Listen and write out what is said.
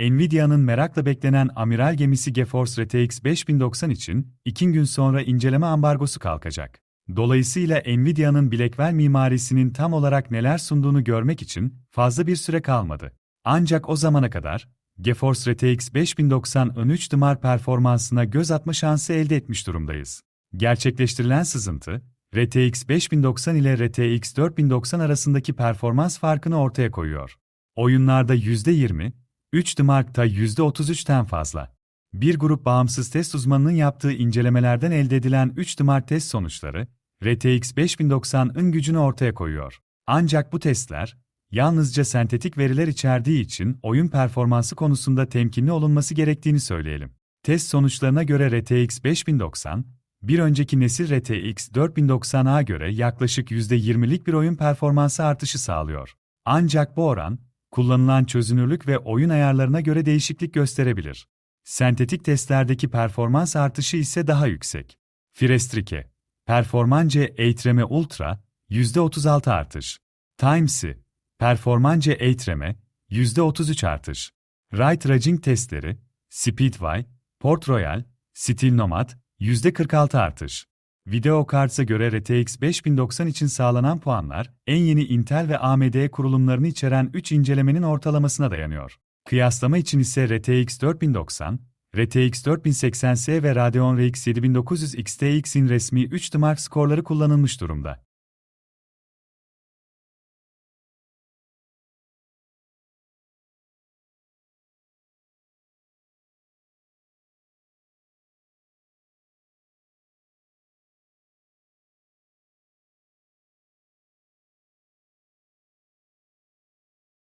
Nvidia'nın merakla beklenen amiral gemisi GeForce RTX 5090 için iki gün sonra inceleme ambargosu kalkacak. Dolayısıyla Nvidia'nın Blackwell mimarisinin tam olarak neler sunduğunu görmek için fazla bir süre kalmadı. Ancak o zamana kadar GeForce RTX 5090 ön 3 dımar performansına göz atma şansı elde etmiş durumdayız. Gerçekleştirilen sızıntı, RTX 5090 ile RTX 4090 arasındaki performans farkını ortaya koyuyor. Oyunlarda %20, 3 Mark'ta %33'ten fazla. Bir grup bağımsız test uzmanının yaptığı incelemelerden elde edilen 3 Mark test sonuçları, RTX 5090'ın gücünü ortaya koyuyor. Ancak bu testler, yalnızca sentetik veriler içerdiği için oyun performansı konusunda temkinli olunması gerektiğini söyleyelim. Test sonuçlarına göre RTX 5090, bir önceki nesil RTX 4090'a göre yaklaşık %20'lik bir oyun performansı artışı sağlıyor. Ancak bu oran, kullanılan çözünürlük ve oyun ayarlarına göre değişiklik gösterebilir. Sentetik testlerdeki performans artışı ise daha yüksek. Firestrike, Performance Eitreme Ultra, %36 artış. Times'i, Performance Eitreme, %33 artış. Right Raging testleri, Speedway, Port Royal, Steel Nomad, %46 artış. Video Cards'a göre RTX 5090 için sağlanan puanlar, en yeni Intel ve AMD kurulumlarını içeren 3 incelemenin ortalamasına dayanıyor. Kıyaslama için ise RTX 4090, RTX 4080S ve Radeon RX 7900 XTX'in resmi 3 mark skorları kullanılmış durumda.